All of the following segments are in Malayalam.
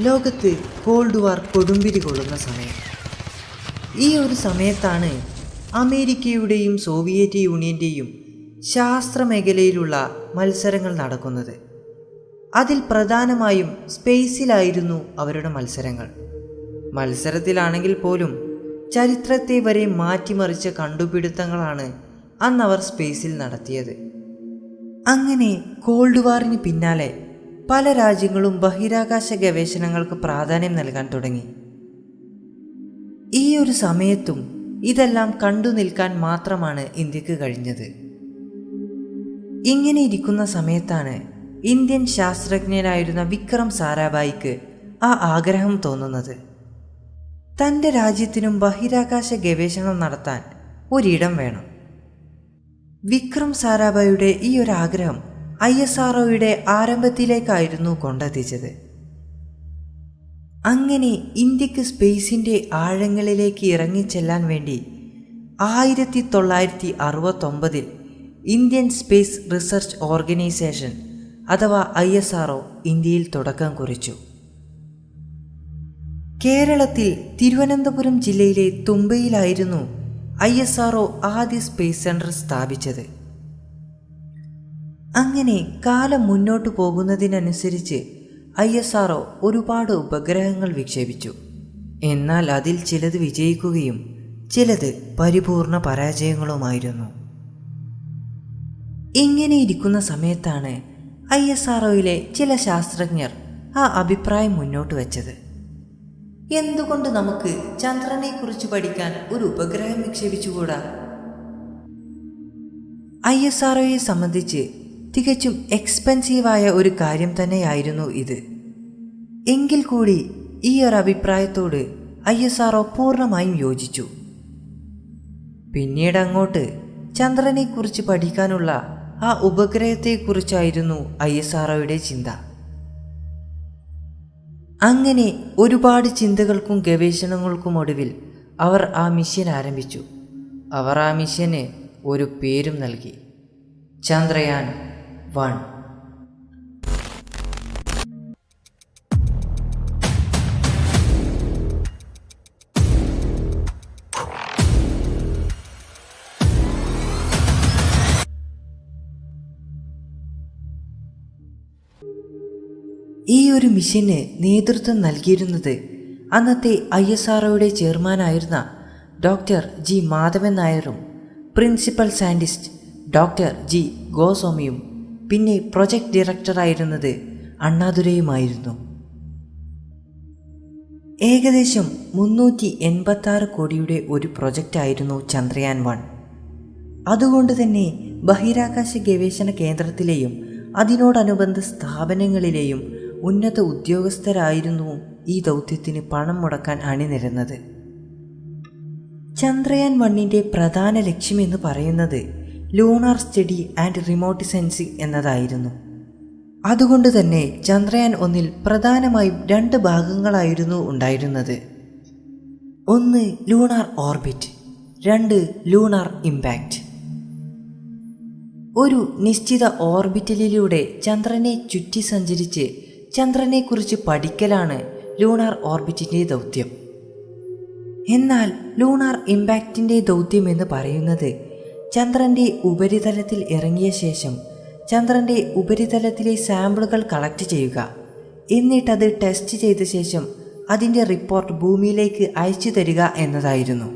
ലോകത്ത് കോൾഡ് വാർ കൊടുമ്പിരി കൊള്ളുന്ന സമയം. ഈ ഒരു സമയത്താണ് അമേരിക്കയുടെയും സോവിയറ്റ് യൂണിയന്റെയും ശാസ്ത്ര മേഖലയിലുള്ള മത്സരങ്ങൾ നടക്കുന്നത്. അതിൽ പ്രധാനമായും സ്പേസിലായിരുന്നു അവരുടെ മത്സരങ്ങൾ. മത്സരത്തിലാണെങ്കിൽ പോലും ചരിത്രത്തെ വരെ മാറ്റിമറിച്ച കണ്ടുപിടുത്തങ്ങളാണ് അന്നവർ സ്പേസിൽ നടത്തിയത്. അങ്ങനെ കോൾഡ് വാറിന് പിന്നാലെ പല രാജ്യങ്ങളും ബഹിരാകാശ ഗവേഷണങ്ങൾക്ക് പ്രാധാന്യം നൽകാൻ തുടങ്ങി. ഈ ഒരു സമയത്തും ഇതെല്ലാം കണ്ടു നിൽക്കാൻ മാത്രമാണ് ഇന്ത്യയ്ക്ക് കഴിഞ്ഞത്. ഇങ്ങനെ ഇരിക്കുന്ന സമയത്താണ് ഇന്ത്യൻ ശാസ്ത്രജ്ഞനായിരുന്ന വിക്രം സാരാഭായിക്ക് ആ ആഗ്രഹം തോന്നുന്നത്. തന്റെ രാജ്യത്തിനും ബഹിരാകാശ ഗവേഷണം നടത്താൻ ഒരിടം വേണം. വിക്രം സാരാഭായിയുടെ ഈ ഒരു ആഗ്രഹം ഐ എസ് ആർ ഒയുടെ ആരംഭത്തിലേക്കായിരുന്നു കൊണ്ടെത്തിച്ചത്. അങ്ങനെ ഇന്ത്യയ്ക്ക് സ്പേസിന്റെ ആഴങ്ങളിലേക്ക് ഇറങ്ങിച്ചെല്ലാൻ വേണ്ടി ആയിരത്തി തൊള്ളായിരത്തി അറുപത്തൊമ്പതിൽ ഇന്ത്യൻ സ്പേസ് റിസർച്ച് ഓർഗനൈസേഷൻ അഥവാ ഐ എസ് ആർ ഇന്ത്യയിൽ തുടക്കം കുറിച്ചു. കേരളത്തിൽ തിരുവനന്തപുരം ജില്ലയിലെ തുമ്പയിലായിരുന്നു ഐ എസ് ആർ ആദ്യ സ്പേസ് സെന്റർ സ്ഥാപിച്ചത്. അങ്ങനെ കാലം മുന്നോട്ടു പോകുന്നതിനനുസരിച്ച് ഐ എസ് ആർ ഒരുപാട് ഉപഗ്രഹങ്ങൾ വിക്ഷേപിച്ചു. എന്നാൽ അതിൽ ചിലത് വിജയിക്കുകയും ചിലത് പരിപൂർണ പരാജയങ്ങളുമായിരുന്നു. ഇങ്ങനെയിരിക്കുന്ന സമയത്താണ് ഐ എസ് ആർ ചില ശാസ്ത്രജ്ഞർ ആ അഭിപ്രായം മുന്നോട്ട് വച്ചത്. എന്തുകൊണ്ട് നമുക്ക് ചന്ദ്രനെക്കുറിച്ച് പഠിക്കാൻ ഒരു ഉപഗ്രഹം വിക്ഷേപിച്ചുകൂടാ? ഐ എസ് ആർ സംബന്ധിച്ച് തികച്ചും എക്സ്പെൻസീവായ ഒരു കാര്യം തന്നെയായിരുന്നു ഇത്. എങ്കിൽ കൂടി ഈ ഒരു അഭിപ്രായത്തോട് ഐ എസ് ആർ പൂർണമായും യോജിച്ചു. പിന്നീട് അങ്ങോട്ട് ചന്ദ്രനെക്കുറിച്ച് പഠിക്കാനുള്ള ആ ഉപഗ്രഹത്തെക്കുറിച്ചായിരുന്നു ഐ എസ് ആർ ചിന്ത. അങ്ങനെ ഒരുപാട് ചിന്തകൾക്കും ഗവേഷണങ്ങൾക്കും ഒടുവിൽ അവർ ആ മിഷൻ ആരംഭിച്ചു. അവർ ആ മിഷന് ഒരു പേരും നൽകി. ചന്ദ്രയാൻ വൺ. ഈ ഒരു മിഷന് നേതൃത്വം നൽകിയിരുന്നത് അന്നത്തെ ഐ എസ് ആർഒയുടെ ചെയർമാനായിരുന്ന ഡോക്ടർ ജി മാധവൻ നായരും പ്രിൻസിപ്പൽ സയന്റിസ്റ്റ് ഡോക്ടർ ജി ഗോസ്വാമിയും പിന്നെ പ്രൊജക്ട് ഡയറക്ടറായിരുന്നത് അണ്ണാദുരയുമായിരുന്നു. ഏകദേശം മുന്നൂറ്റി എൺപത്തി ആറ് കോടിയുടെ ഒരു പ്രൊജക്റ്റായിരുന്നു ചന്ദ്രയാൻ വൺ. അതുകൊണ്ട് തന്നെ ബഹിരാകാശ ഗവേഷണ കേന്ദ്രത്തിലെയും അതിനോടനുബന്ധ സ്ഥാപനങ്ങളിലെയും ഉന്നത ഉദ്യോഗസ്ഥരായിരുന്നു ഈ ദൗത്യത്തിന് പണം മുടക്കാൻ അണിനിരുന്നത്. ചന്ദ്രയാൻ വണ്ണിന്റെ പ്രധാന ലക്ഷ്യമെന്ന് പറയുന്നത് lunar study and remote sensing എന്നതായിരുന്നു. അതുകൊണ്ട് തന്നെ ചന്ദ്രയാൻ ഒന്നിൽ പ്രധാനമായും രണ്ട് ഭാഗങ്ങളായിരുന്നു ഉണ്ടായിരുന്നത്. ഒന്ന് ലൂണാർ ഓർബിറ്റ് രണ്ട് ലൂണാർ ഇമ്പാക്റ്റ് ഒരു നിശ്ചിത ഓർബിറ്റലിലൂടെ ചന്ദ്രനെ ചുറ്റി സഞ്ചരിച്ച് ചന്ദ്രനെക്കുറിച്ച് പഠിക്കലാണ് ലൂണാർ ഓർബിറ്റിന്റെ ദൗത്യം. എന്നാൽ ലൂണാർ ഇമ്പാക്റ്റിന്റെ ദൗത്യം എന്ന് പറയുന്നത് ചന്ദ്രന്റെ ഉപരിതലത്തിൽ ഇറങ്ങിയ ശേഷം ചന്ദ്രന്റെ ഉപരിതലത്തിലെ സാമ്പിളുകൾ കളക്ട് ചെയ്യുക. എന്നിട്ടത് ടെസ്റ്റ് ചെയ്ത ശേഷം അതിന്റെ റിപ്പോർട്ട് ഭൂമിയിലേക്ക് അയച്ചു തരിക എന്നതായിരുന്നു.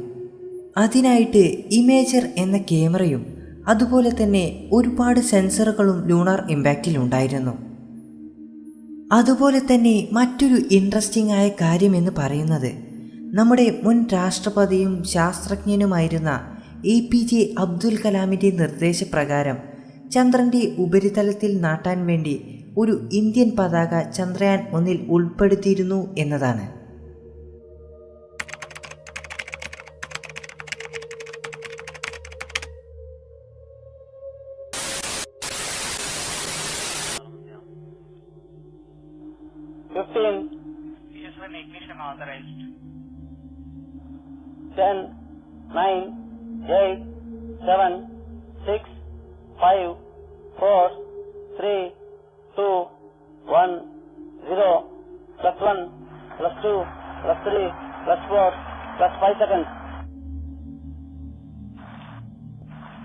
അതിനായിട്ട് ഇമേജർ എന്ന ക്യാമറയും അതുപോലെ തന്നെ ഒരുപാട് സെൻസറുകളും ലൂണാർ ഇമ്പാക്റ്റിൽ ഉണ്ടായിരുന്നു. അതുപോലെ തന്നെ മറ്റൊരു ഇൻട്രസ്റ്റിംഗ് ആയ കാര്യം എന്ന് പറയുന്നത് നമ്മുടെ മുൻ രാഷ്ട്രപതിയും ശാസ്ത്രജ്ഞനുമായിരുന്ന എ പി ജെ അബ്ദുൽ കലാമിന്റെ നിർദ്ദേശപ്രകാരം ചന്ദ്രന്റെ ഉപരിതലത്തിൽ നാട്ടാൻ വേണ്ടി ഒരു ഇന്ത്യൻ പതാക ചന്ദ്രയാൻ ഒന്നിൽ ഉൾപ്പെടുത്തിയിരുന്നു എന്നതാണ്. Yes, when ignition authorized. ten, nine, eight, seven, six, five, four, three, two, one, zero. plus 1, plus 2, plus 3, plus 4, plus 5 seconds.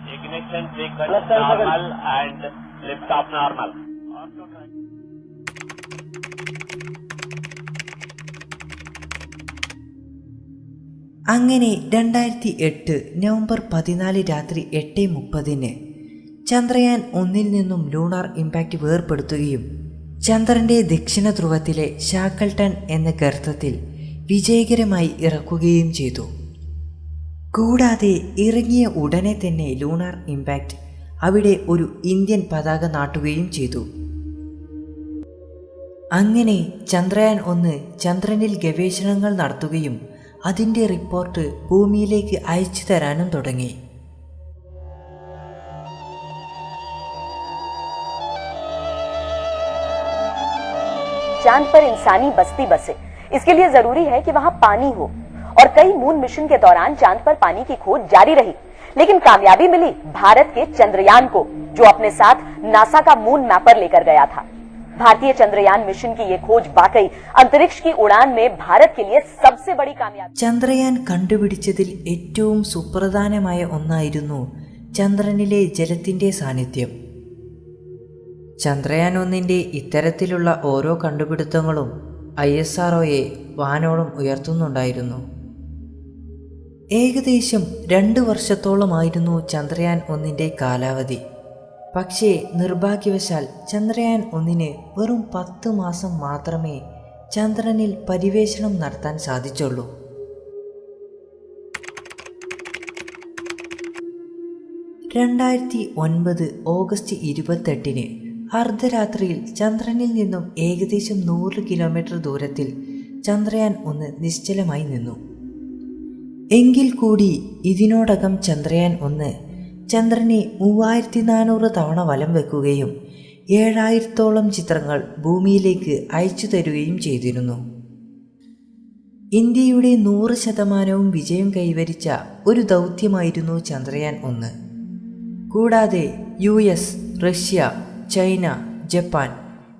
Ignition sequence Plus 10 seconds. normal and lift off normal. അങ്ങനെ രണ്ടായിരത്തി എട്ട് നവംബർ പതിനാല് രാത്രി എട്ട് മുപ്പതിന് ചന്ദ്രയാൻ ഒന്നിൽ നിന്നും ലൂണാർ ഇമ്പാക്റ്റ് വേർപെടുത്തുകയും ചന്ദ്രന്റെ ദക്ഷിണ ധ്രുവത്തിലെ ഷാക്കൾട്ടൺ എന്ന ഗർത്തത്തിൽ വിജയകരമായി ഇറക്കുകയും ചെയ്തു. കൂടാതെ ഇറങ്ങിയ ഉടനെ തന്നെ ലൂണാർ ഇമ്പാക്റ്റ് അവിടെ ഒരു ഇന്ത്യൻ പതാക നാട്ടുകയും ചെയ്തു. അങ്ങനെ ചന്ദ്രയാൻ ഒന്ന് ചന്ദ്രനിൽ ഗവേഷണങ്ങൾ നടത്തുകയും അതിൻ്റെ റിപ്പോർട്ട് ഭൂമിയിലേക്ക് അയച്ചു തരാനും തുടങ്ങി चांद पर इंसानी बस्ती बसे इसके लिए जरूरी है कि वहां पानी हो और कई मून मिशन के दौरान चांद पर पानी की खोज जारी रही लेकिन कामयाबी मिली भारत के चंद्रयान को जो अपने साथ नासा का मून मैपर लेकर गया था भारतीय चंद्रयान मिशन की ये खोज वाकई अंतरिक्ष की उड़ान में भारत के लिए सबसे बड़ी कामयाबी ചന്ദ്രയാൻ കണ്ടുപിടിച്ചതിൽ ഏറ്റവും സുപ്രധാനമായ ഒന്നായിരുന്നു ചന്ദ്രനിലെ ജലത്തിൻ്റെ സാന്നിധ്യം ചന്ദ്രയാൻ ഒന്നിൻ്റെ ഇത്തരത്തിലുള്ള ഓരോ കണ്ടുപിടുത്തങ്ങളും ഐ എസ് ആർ വാനോളം ഉയർത്തുന്നുണ്ടായിരുന്നു ഏകദേശം രണ്ട് വർഷത്തോളമായിരുന്നു ചന്ദ്രയാൻ ഒന്നിൻ്റെ കാലാവധി പക്ഷേ നിർഭാഗ്യവശാൽ ചന്ദ്രയാൻ ഒന്നിന് വെറും പത്ത് മാസം മാത്രമേ ചന്ദ്രനിൽ പരിവേഷണം നടത്താൻ സാധിച്ചുള്ളൂ. രണ്ടായിരത്തി ഒൻപത് ഓഗസ്റ്റ് ഇരുപത്തെട്ടിന് അർദ്ധരാത്രിയിൽ ചന്ദ്രനിൽ നിന്നും ഏകദേശം നൂറ് കിലോമീറ്റർ ദൂരത്തിൽ ചന്ദ്രയാൻ ഒന്ന് നിശ്ചലമായി നിന്നു. എങ്കിൽ കൂടി ഇതിനോടകം ചന്ദ്രയാൻ ഒന്ന് ചന്ദ്രനെ മൂവായിരത്തി നാനൂറ് തവണ വലം വെക്കുകയും ഏഴായിരത്തോളം ചിത്രങ്ങൾ ഭൂമിയിലേക്ക് അയച്ചു തരുകയും ചെയ്തിരുന്നു. ഇന്ത്യയുടെ നൂറ് ശതമാനവും വിജയം കൈവരിച്ച ഒരു ദൗത്യമായിരുന്നു ചന്ദ്രയാൻ ഒന്ന്. കൂടാതെ U S Russia China Japan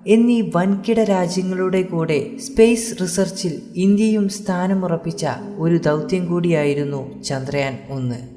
എന്നീ വൻകിട രാജ്യങ്ങളുടെ കൂടെ സ്പേസ് റിസർച്ചിൽ ഇന്ത്യയും സ്ഥാനമുറപ്പിച്ച ഒരു ദൗത്യം കൂടിയായിരുന്നു ചന്ദ്രയാൻ ഒന്ന്.